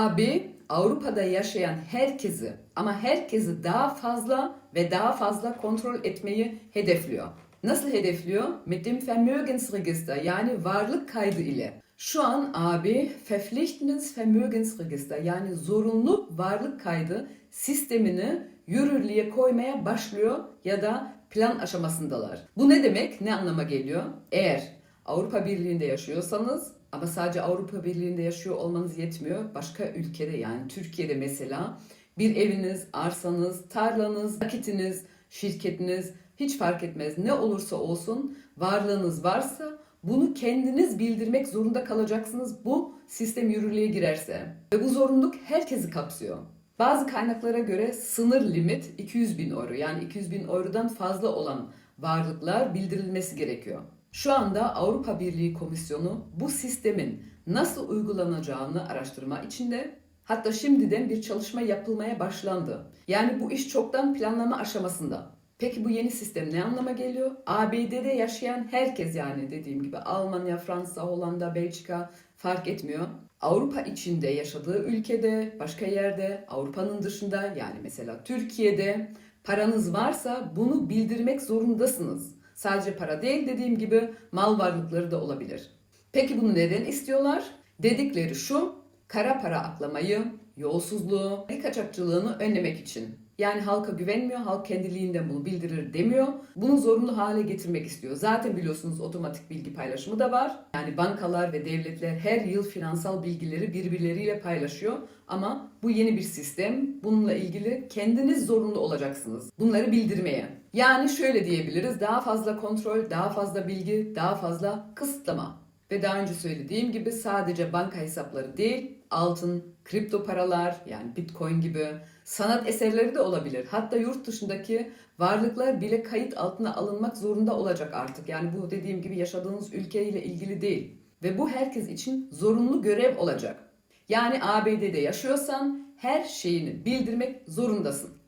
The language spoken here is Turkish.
AB Avrupa'da yaşayan herkesi ama herkesi daha fazla ve daha fazla kontrol etmeyi hedefliyor. Nasıl hedefliyor? Mit dem Vermögensregister yani varlık kaydı ile. Şu an AB Verpflichtendes Vermögensregister yani zorunlu varlık kaydı sistemini yürürlüğe koymaya başlıyor ya da plan aşamasındalar. Bu ne demek? Ne anlama geliyor? Eğer Avrupa Birliği'nde yaşıyorsanız ama sadece Avrupa Birliği'nde yaşıyor olmanız yetmiyor. Başka ülkede yani Türkiye'de mesela bir eviniz, arsanız, tarlanız, nakitiniz, şirketiniz hiç fark etmez. Ne olursa olsun varlığınız varsa bunu kendiniz bildirmek zorunda kalacaksınız bu sistem yürürlüğe girerse. Ve bu zorunluluk herkesi kapsıyor. Bazı kaynaklara göre sınır limit 200 bin euro yani 200 bin eurodan fazla olan varlıklar bildirilmesi gerekiyor. Şu anda Avrupa Birliği Komisyonu bu sistemin nasıl uygulanacağını araştırma içinde. Hatta şimdiden bir çalışma yapılmaya başlandı. Yani bu iş çoktan planlama aşamasında. Peki bu yeni sistem ne anlama geliyor? ABD'de yaşayan herkes yani dediğim gibi Almanya, Fransa, Hollanda, Belçika fark etmiyor. Avrupa içinde yaşadığı ülkede, başka yerde, Avrupa'nın dışında yani mesela Türkiye'de paranız varsa bunu bildirmek zorundasınız. Sadece para değil dediğim gibi mal varlıkları da olabilir. Peki bunu neden istiyorlar? Dedikleri şu, kara para aklamayı, yolsuzluğu, el kaçakçılığını önlemek için. Yani halka güvenmiyor, halk kendiliğinden bunu bildirir demiyor. Bunu zorunlu hale getirmek istiyor. Zaten biliyorsunuz otomatik bilgi paylaşımı da var. Yani bankalar ve devletler her yıl finansal bilgileri birbirleriyle paylaşıyor. Ama bu yeni bir sistem. Bununla ilgili kendiniz zorunlu olacaksınız. Bunları bildirmeye. Yani şöyle diyebiliriz. Daha fazla kontrol, daha fazla bilgi, daha fazla kısıtlama. Ve daha önce söylediğim gibi sadece banka hesapları değil, altın, kripto paralar yani bitcoin gibi sanat eserleri de olabilir. Hatta yurt dışındaki varlıklar bile kayıt altına alınmak zorunda olacak artık. Yani bu dediğim gibi yaşadığınız ülkeyle ilgili değil. Ve bu herkes için zorunlu görev olacak. Yani ABD'de yaşıyorsan her şeyini bildirmek zorundasın.